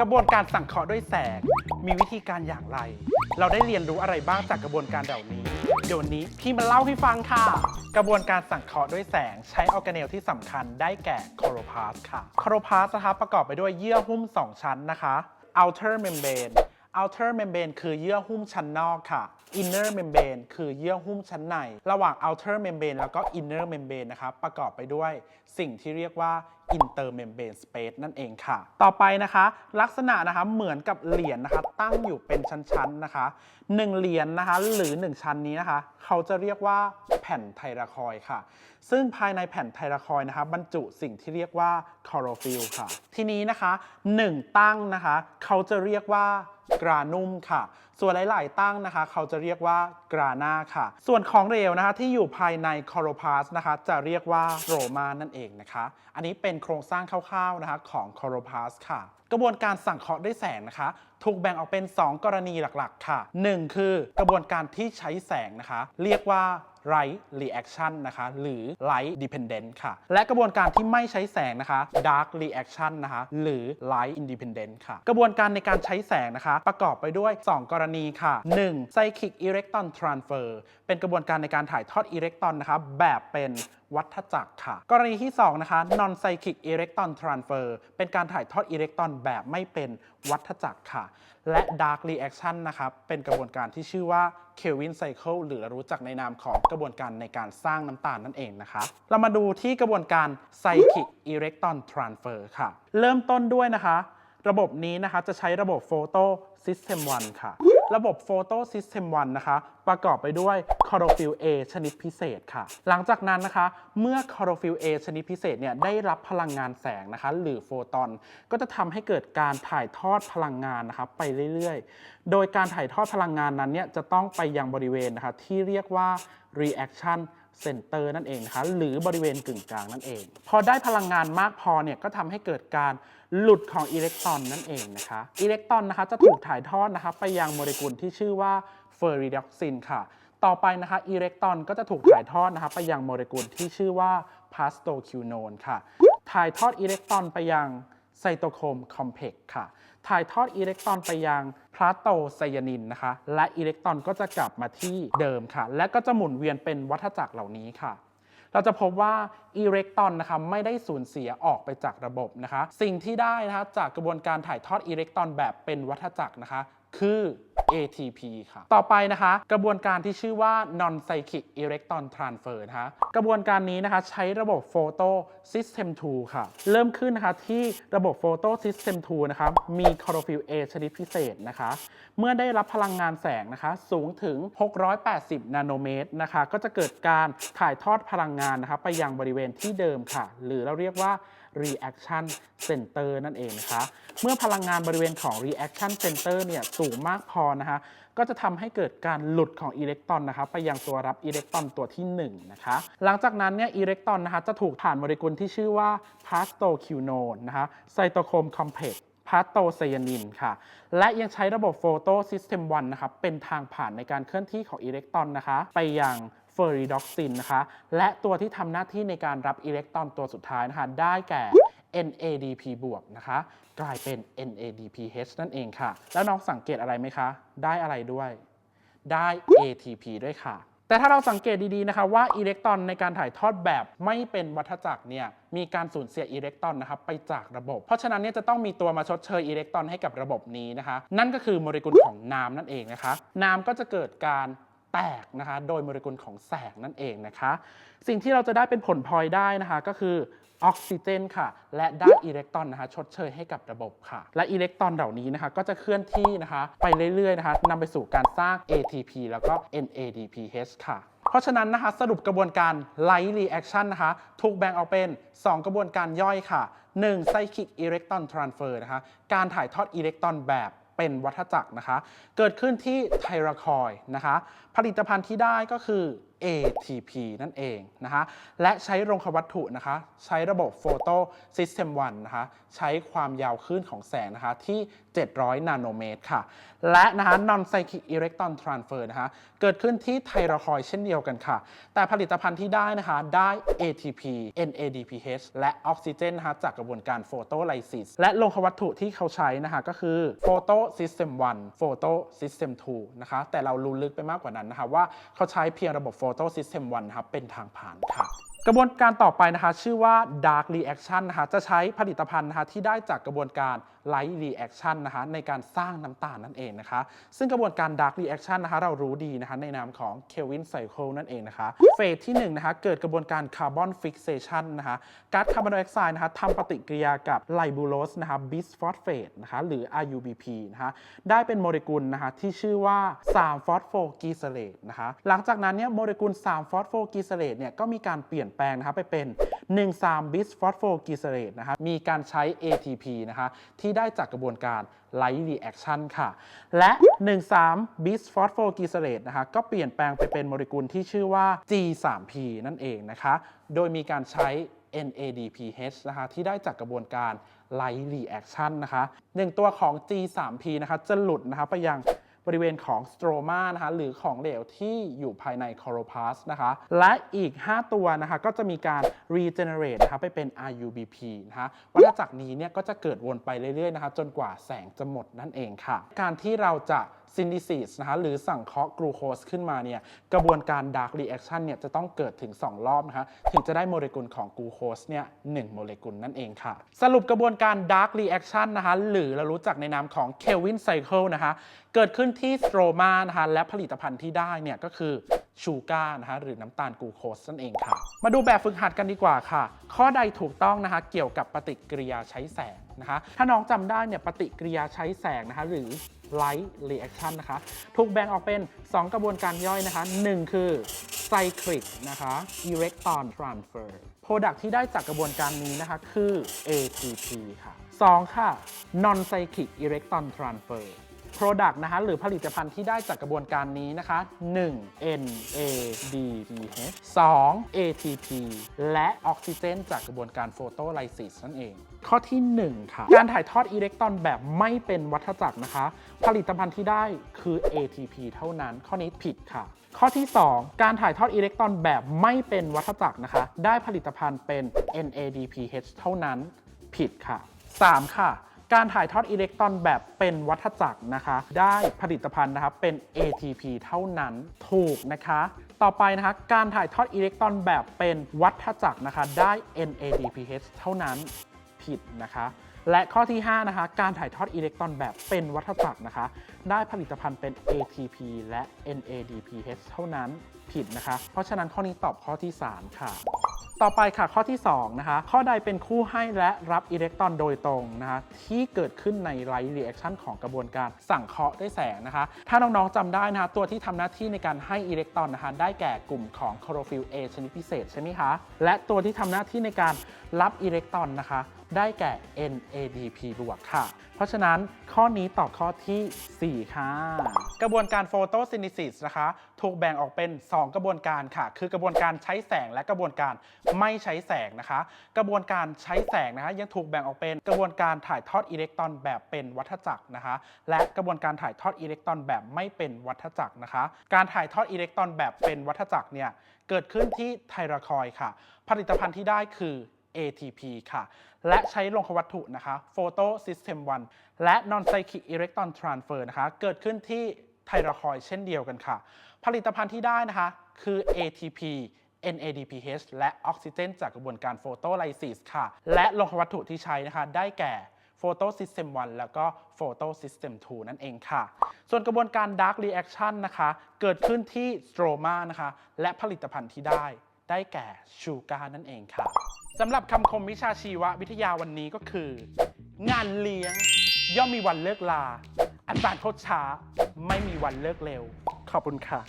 กระบวนการสังเคราะห์ด้วยแสง มีวิธีการอย่างไร เราได้เรียนรู้อะไรบ้างจากกระบวนการเหล่านี้ เดี๋ยววันนี้พี่มาเล่าให้ฟังค่ะ กระบวนการสังเคราะห์ด้วยแสงใช้ออร์แกเนลที่สำคัญได้แก่โครพาสค่ะ โครพาสนะคะประกอบไปด้วยเยื่อหุ้ม 2 ชั้นนะคะ outer membrane outer membrane คือเยื่อหุ้มชั้นนอกค่ะ inner membrane คือเยื่อหุ้มชั้นใน ระหว่าง outer membrane แล้วก็ inner membrane นะคะประกอบไปด้วยสิ่งที่เรียกว่า intermembrane space นั่นเองค่ะ ต่อไปนะคะ ลักษณะนะคะเหมือนกับเหรียญนะคะ ตั้งอยู่เป็นชั้นๆนะคะหนึ่งเหรียญนะคะ หรือ 1 ชั้นนี้นะคะ เขาจะเรียกว่าแผ่นไทราคอยค่ะ ซึ่งภายในแผ่นไทราคอยนะคะ บรรจุสิ่งที่เรียกว่าคลอโรฟิลค่ะ ทีนี้นะคะ 1 ตั้งนะคะ เขาจะเรียกว่า กรานุ่มค่ะ ส่วนหลาย ๆ ตั้งนะคะ เขาจะเรียกว่ากรานาค่ะ ส่วนของเหลวนะคะที่อยู่ภายในคอโรพาสนะคะ จะเรียกว่าโรมานั่นเองนะคะ อันนี้เป็นโครงสร้างคร่าว ๆ นะคะของคอโรพาสค่ะ กระบวนการสังเคราะห์ด้วยแสงนะคะ ถูกแบ่งออกเป็น 2 กรณีหลัก ๆ ค่ะ 1 คือกระบวนการที่ใช้แสงนะคะ เรียกว่า light reaction นะคะ หรือ light dependent ค่ะ และกระบวนการที่ไม่ใช้แสงนะคะ dark reaction นะคะ หรือ light independent ค่ะ กระบวนการในการใช้แสงนะคะ ประกอบไปด้วย 2 กรณีค่ะ 1. psychic electron transfer เป็นกระบวนการในการถ่ายทอดอิเล็กตรอนนะคะแบบเป็น วัฏจักรค่ะ กรณีที่ 2 นะคะ non psychic electron transfer เป็นการถ่ายทอดอิเล็กตรอนแบบไม่เป็นวัฏจักรค่ะ และ dark reaction นะครับเป็นกระบวนการที่ชื่อว่า Kelvin cycle หรือรู้จักในนามของกระบวนการในการสร้างน้ำตาลนั่นเองนะคะ เรามาดูที่กระบวนการ psychic electron transfer ค่ะ เริ่มต้นด้วยนะคะ ระบบนี้นะคะจะใช้ระบบ Photo System 1 ค่ะ ระบบ Photo System 1 นะคะ ประกอบไปด้วย Chlorophyll A ชนิดพิเศษค่ะ หลังจากนั้นนะคะ เมื่อ Chlorophyll A ชนิดพิเศษเนี่ยได้รับพลังงานแสงนะคะ หรือโฟตอน ก็จะทำให้เกิดการถ่ายทอดพลังงานนะคะไปเรื่อยๆ โดยการถ่ายทอดพลังงานนั้นเนี่ยจะต้องไปยังบริเวณนะคะที่เรียกว่า reaction center นั่นเองนะคะหรือบริเวณกึ่งกลางนั่นเอง พอได้พลังงานมากพอเนี่ยก็ทำให้เกิดการหลุดของอิเล็กตรอนนั่นเองนะคะอิเล็กตรอนนะคะจะถูกถ่ายทอดนะคะไปยังโมเลกุลที่ชื่อว่าเฟอร์ริดอกซินค่ะ ต่อไปนะคะอิเล็กตรอนก็จะถูกถ่ายทอดนะคะไปยังโมเลกุลที่ชื่อว่าพาสโตคิวโนนค่ะ ถ่ายทอดอิเล็กตรอนไปยัง ไซโตโครมคอมเพล็กซ์ค่ะ ถ่ายทอดอิเล็กตรอนไปยังพลาโตไซยานินนะคะ และอิเล็กตรอนก็จะกลับมาที่เดิมค่ะ และก็จะหมุนเวียนเป็นวัฏจักรเหล่านี้ค่ะ เราจะพบว่าอิเล็กตรอนนะคะไม่ได้สูญเสียออกไปจากระบบนะคะ สิ่งที่ได้นะคะจากกระบวนการถ่ายทอดอิเล็กตรอนแบบเป็นวัฏจักรนะคะ คือ ATP ค่ะ ต่อไปนะคะ กระบวนการที่ชื่อว่า non cyclic electron transfer นะคะ กระบวนการนี้นะคะ ใช้ระบบ photo system 2 ค่ะ เริ่มขึ้นนะคะที่ระบบ photo system 2 นะคะ มี chlorophyll A ชนิดพิเศษนะคะ เมื่อได้รับพลังงานแสงนะคะ สูงถึง 680 นาโนเมตรนะคะ ก็จะเกิดการถ่ายทอดพลังงานนะคะ ไปยังบริเวณที่เดิมค่ะ หรือเราเรียกว่า reaction center นั่นเองนะคะ เมื่อพลังงานบริเวณของ reaction center เนี่ยสูงมากพอนะคะก็จะทำให้เกิดการหลุดของอิเล็กตรอนนะคะไปยังตัวรับอิเล็กตรอนตัวที่1นะคะหลังจากนั้นเนี่ยอิเล็กตรอนนะคะจะถูกผ่านโมเลกุลที่ชื่อว่าพาสโตคิวโนนนะคะไซโตโครมคอมเพล็กซ์พาสโตไซยานินค่ะ และยังใช้ระบบโฟโตซิสเต็ม1นะคะเป็นทางผ่านในการเคลื่อนที่ของอิเล็กตรอนนะคะ ไปยัง ฟอริด็อกซินนะคะ และตัวที่ทำหน้าที่ในการรับอิเล็กตรอนตัวสุดท้ายนะคะ ได้แก่ NADP บวกนะคะ กลายเป็น NADPH นั่นเองค่ะ แล้วน้องสังเกตอะไรไหมคะ ได้อะไรด้วย ได้ ATP ด้วยค่ะ แต่ถ้าเราสังเกตดีๆนะคะว่าอิเล็กตรอนในการถ่ายทอดแบบไม่เป็นวัฏจักรเนี่ยมีการสูญเสียอิเล็กตรอนนะครับไปจากระบบ เพราะฉะนั้นเนี่ยจะต้องมีตัวมาชดเชยอิเล็กตรอนให้กับระบบนี้นะคะ นั่นก็คือโมเลกุลของน้ำนั่นเองนะคะ น้ำก็จะเกิดการ แตกนะคะ โดยโมเลกุลของแสงนั่นเองนะคะ สิ่งที่เราจะได้เป็นผลพลอยได้นะคะก็คือออกซิเจนค่ะ และได้อิเล็กตรอนนะคะ ชดเชยให้กับระบบค่ะ และอิเล็กตรอนเหล่านี้นะคะ ก็จะเคลื่อนที่นะคะ ไปเรื่อยๆนะคะนำไปสู่การสร้าง ATP แล้วก็ NADPH ค่ะ เพราะฉะนั้นนะคะ สรุปกระบวนการ Light Reaction นะคะ ถูกแบ่งออกเป็น 2 กระบวนการย่อยค่ะ 1. Cyclic Electron Transfer นะคะ การถ่ายทอดอิเล็กตรอนแบบ เป็นวัฏจักรนะคะ เกิดขึ้นที่ไทราคอยนะคะ ผลิตภัณฑ์ที่ได้ก็คือ ATP นั่นเองนะคะและใช้โรงควัตถุนะคะ ใช้ระบบ Photo System 1นะคะ ใช้ความยาวคลื่นของแสงนะคะที่ 700 นาโนเมตรค่ะ และนะคะ non cyclic electron transfer นะคะ เกิดขึ้นที่ไทรอยเช่นเดียวกันค่ะ แต่ผลิตภัณฑ์ที่ได้นะคะได้ ATP NADPH และออกซิเจนนะคะจากกระบวนการ photolysis และโลหะวัตถุที่เขาใช้นะคะก็คือ photo system 1 photo system 2นะคะแต่เรารู้ลึกไปมากกว่านั้นนะคะว่าเขาใช้เพียงระบบ photo system 1นครับเป็นทางผ่านค่ะ กระบวนการต่อไปนะคะ ชื่อว่า dark reaction นะคะจะใช้ผลิตภัณฑ์นะคะที่ได้จากกระบวนการ light reaction นะคะในการสร้างน้ำตาลนั่นเองนะคะ ซึ่งกระบวนการ dark reaction นะคะเรารู้ดีนะคะในนามของ Kelvin cycle นั่นเองนะคะเฟสที่1นะคะเกิดกระบวนการ carbon fixation นะคะก๊าซคาร์บอนไดออกไซด์นะคะทำปฏิกิริยากับไลบูโรสนะคะ bisphosphate นะคะหรือ RUBP นะคะได้เป็นโมเลกุลนะคะที่ชื่อว่า3ฟอสโฟกีเซเลตนะคะหลังจากนั้นเนี่ยโมเลกุล3ฟอสโฟกีเซเลตเนี่ยก็มีการเปลี่ยนแปลงนะคะไปเป็น 1,3 bis phosphoglycerate นะคะมีการใช้ ATP นะคะที่ที่ได้จากกระบวนการ light reaction ค่ะ และ 1,3 bis phosphoglycerate นะคะก็เปลี่ยนแปลงไปเป็นโมเลกุลที่ชื่อว่า G3P นั่นเองนะคะ โดยมีการใช้ NADPH นะคะที่ได้จากกระบวนการ light reaction นะคะหนึ่งตัวของ G3P นะคะจะหลุดนะคะไปยัง บริเวณของสโตรมานะคะหรือของเหลวที่อยู่ภายในคอโรพาสนะคะและอีก 5 ตัวนะคะก็จะมีการ regenerate นะคะไปเป็น RUBP นะคะวัฏจักรนี้เนี่ยก็จะเกิดวนไปเรื่อยๆนะคะจนกว่าแสงจะหมดนั่นเองค่ะ การที่เราจะ ซินดิซิสนะคะหรือสั่งเคาะกลูโคสขึ้นมาเนี่ยกระบวนการ dark reaction เนี่ยจะต้องเกิดถึง 2 รอบนะคะถึงจะได้โมเลกุลของกลูโคสเนี่ยหโมเลกุลนั่นเองค่ะ สรุปกระบวนการ dark reaction นะคะหรือเรารู้จักในนามของ Kelvin cycle นะคะเกิดขึ้นที่สโตรมานะคะและผลิตภัณฑ์ที่ได้เนี่ยก็คือ ชูการ์นะคะหรือน้ำตาลกลูโคสนั่นเองค่ะ มาดูแบบฝึกหัดกันดีกว่าค่ะ ข้อใดถูกต้องนะคะเกี่ยวกับปฏิกิริยาใช้แสงนะคะถ้าน้องจำได้เนี่ยปฏิกิริยาใช้แสงนะคะหรือ light reaction นะคะถูกแบ่งออกเป็น 2 กระบวนการย่อยนะคะ 1 คือ cyclic นะคะ electron transfer product ที่ได้จากกระบวนการนี้นะคะคือ ATP ค่ะ 2 ค่ะ non cyclic electron transfer Product นะคะหรือผลิตภัณฑ์ที่ได้จากกระบวนการนี้นะคะ 1 NADPH 2 ATP และออกซิเจน จากกระบวนการโฟโตไลซิสนั่นเอง ข้อที่ 1 ค่ะ การถ่ายทอดอิเล็กตรอนแบบไม่เป็นวัฏจักรนะคะ ผลิตภัณฑ์ที่ได้คือ ATP เท่านั้น ข้อนี้ผิดค่ะ ข้อที่ 2 การถ่ายทอดอิเล็กตรอนแบบไม่เป็นวัฏจักรนะคะ ได้ผลิตภัณฑ์เป็น NADPH เท่านั้น ผิดค่ะ 3 ค่ะ การถ่ายทอดอิเล็กตรอนแบบเป็นวัฏจักรนะคะ ได้ผลิตภัณฑ์นะคะเป็น ATP เท่านั้นถูกนะคะ ต่อไปนะคะการถ่ายทอดอิเล็กตรอนแบบเป็นวัฏจักรนะคะ ได้ NADPH เท่านั้นผิดนะคะและข้อที่ 5 นะคะ การถ่ายทอดอิเล็กตรอนแบบเป็นวัฏจักรนะคะ ได้ผลิตภัณฑ์เป็น ATP และ NADPH เท่านั้นผิดนะคะ เพราะฉะนั้นข้อนี้ตอบข้อที่ 3 ค่ะ ต่อไปค่ะข้อที่2นะคะข้อใดเป็นคู่ให้และรับอิเล็กตรอนโดยตรงนะคะที่เกิดขึ้นในไลท์รีแอคชั่นของกระบวนการสั่งเคราะห์ด้วยแสงนะคะ ถ้าน้องๆจำได้นะคะตัวที่ทำหน้าที่ในการให้อิเล็กตรอนนะคะได้แก่กลุ่มของคลอโรฟิล A ชนิดพิเศษใช่ไหมคะและตัวที่ทำหน้าที่ในการรับอิเล็กตรอนนะคะ ได้แก่ NADP บวกค่ะ เพราะฉะนั้นข้อนี้ตอบข้อทีสี่ 4 ค่ะ กระบวนการโฟโตซินิซิสนะคะ ถูกแบ่งออกเป็น 2 กระบวนการค่ะ คือกระบวนการใช้แสงและกระบวนการไม่ใช้แสงนะคะ กระบวนการใช้แสงนะคะยังถูกแบ่งออกเป็นกระบวนการถ่ายทอดอิเล็กตรอนแบบเป็นวัฏจักรนะคะ และกระบวนการถ่ายทอดอิเล็กตรอนแบบไม่เป็นวัฏจักรนะคะ การถ่ายทอดอิเล็กตรอนแบบเป็นวัฏจักรเนี่ยเกิดขึ้นที่ไทรอยคอยค่ะ ผลิตภัณฑ์ที่ได้คือ ATP ค่ะ และใช้โลหะวัตถุนะคะ Photo System 1 และ Non Cyclic Electron Transfer นะคะ เกิดขึ้นที่ไทรอยเช่นเดียวกันค่ะ ผลิตภัณฑ์ที่ได้นะคะคือ ATP NADPH และออกซิเจน จากกระบวนการโฟโตไลซิสค่ะ และโลหะวัตถุที่ใช้นะคะ ได้แก่ Photo System 1แล้วก็ Photo System 2นั่นเองค่ะ ส่วนกระบวนการ Dark Reaction นะคะ เกิดขึ้นที่ Stroma นะคะ และผลิตภัณฑ์ที่ได้ ได้แก่ชูการ์นั่นเองค่ะ สำหรับคำคมวิชาชีววิทยาวันนี้ก็คือ งานเลี้ยงย่อมมีวันเลิกลา อาจารย์โคตช้า ไม่มีวันเลิกเร็ว ขอบคุณค่ะ